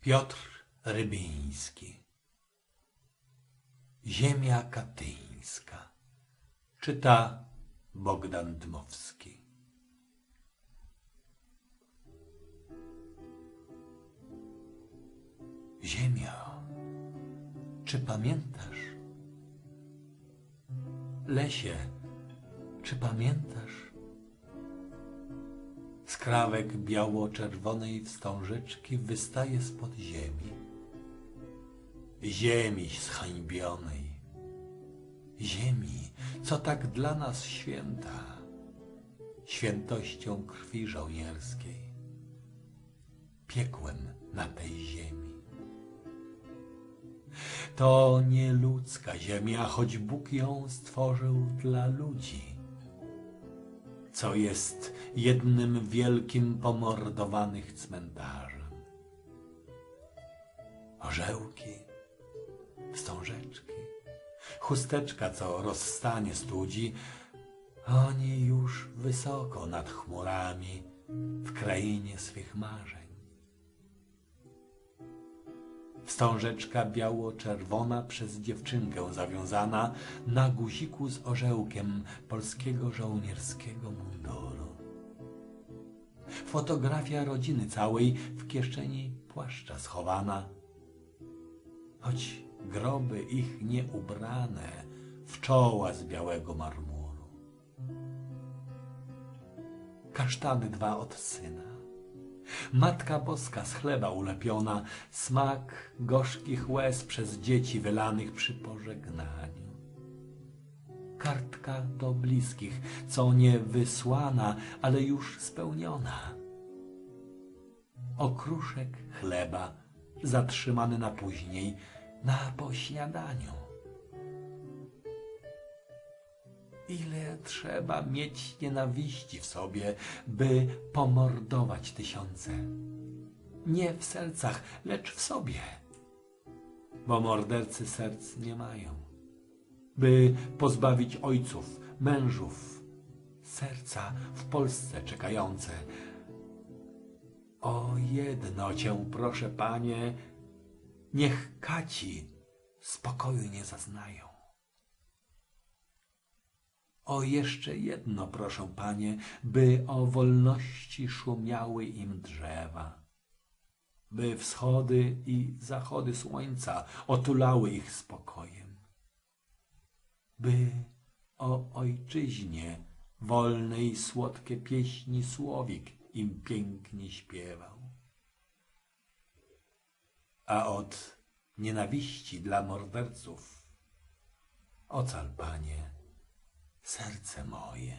Piotr Rybiński Ziemia katyńska Czyta Bogdan Dmowski Ziemio, czy pamiętasz? Lesie, czy pamiętasz? Skrawek biało-czerwonej wstążeczki wystaje spod ziemi. Ziemi zhańbionej. Ziemi, co tak dla nas święta, świętością krwi żołnierskiej, piekłem na tej ziemi. To nie ludzka ziemia, choć Bóg ją stworzył dla ludzi, co jest jednym wielkim pomordowanych cmentarzem. Orzełki, wstążeczki, chusteczka, co rozstanie studzi, oni już wysoko nad chmurami w krainie swych marzeń. Wstążeczka biało-czerwona przez dziewczynkę zawiązana na guziku z orzełkiem polskiego żołnierskiego munduru. Fotografia rodziny całej w kieszeni płaszcza schowana, choć groby ich nieubrane w czoła z białego marmuru. Kasztany dwa od syna Matka Boska z chleba ulepiona, smak gorzkich łez przez dzieci wylanych przy pożegnaniu. Kartka do bliskich, co nie wysłana, ale już spełniona. Okruszek chleba, zatrzymany na później, na pośniadaniu. Ile trzeba mieć nienawiści w sobie, by pomordować tysiące? Nie w sercach, lecz w sobie, bo mordercy serc nie mają. By pozbawić ojców, mężów, serca w Polsce czekające. O jedno cię proszę, panie, niech kaci spokoju nie zaznają. O jeszcze jedno proszę, panie, by o wolności szumiały im drzewa, by wschody i zachody słońca otulały ich spokojem, by o ojczyźnie wolnej słodkie pieśni słowik im pięknie śpiewał. A od nienawiści dla morderców ocal, panie, serce moje.